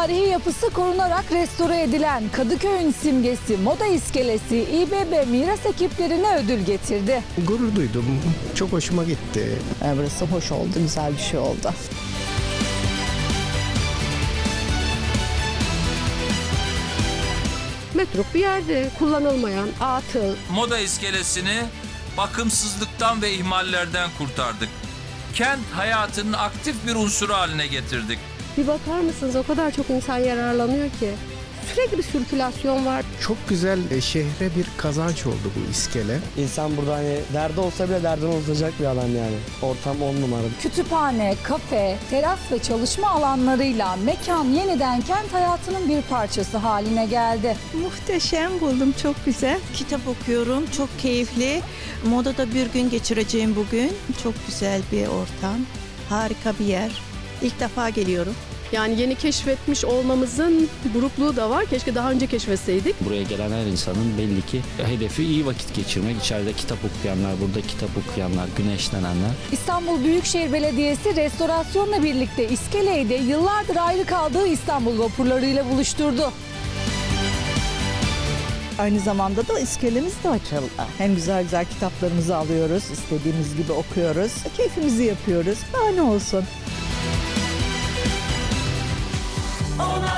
tarihi yapısı korunarak restore edilen Kadıköy'ün simgesi Moda İskelesi İBB Miras ekiplerine ödül getirdi. Gurur duydum. Çok hoşuma gitti. Ee, Burası hoş oldu, güzel bir şey oldu. Metruk bir yerde kullanılmayan atıl, Moda iskelesini bakımsızlıktan ve ihmallerden kurtardık. Kent hayatının aktif bir unsuru haline getirdik. Bir bakar mısınız o kadar çok insan yararlanıyor ki. Sürekli bir sirkülasyon var. Çok güzel e, şehre bir kazanç oldu bu iskele. İnsan burada hani derdi olsa bile derdini unutacak bir alan yani. Ortam on numara. Kütüphane, kafe, teras ve çalışma alanlarıyla mekan yeniden kent hayatının bir parçası haline geldi. Muhteşem buldum çok güzel. Kitap okuyorum çok keyifli. Modada bir gün geçireceğim bugün. Çok güzel bir ortam. Harika bir yer. İlk defa geliyorum. Yani yeni keşfetmiş olmamızın burukluğu da var. Keşke daha önce keşfetseydik. Buraya gelen her insanın belli ki hedefi iyi vakit geçirmek. İçeride kitap okuyanlar, burada kitap okuyanlar, güneşlenenler. İstanbul Büyükşehir Belediyesi restorasyonla birlikte iskeleyi de yıllardır ayrı kaldığı İstanbul vapurlarıyla buluşturdu. Aynı zamanda da iskelemiz de açıldı. Hem güzel güzel kitaplarımızı alıyoruz, istediğimiz gibi okuyoruz. Keyfimizi yapıyoruz. Daha ne olsun? Oh,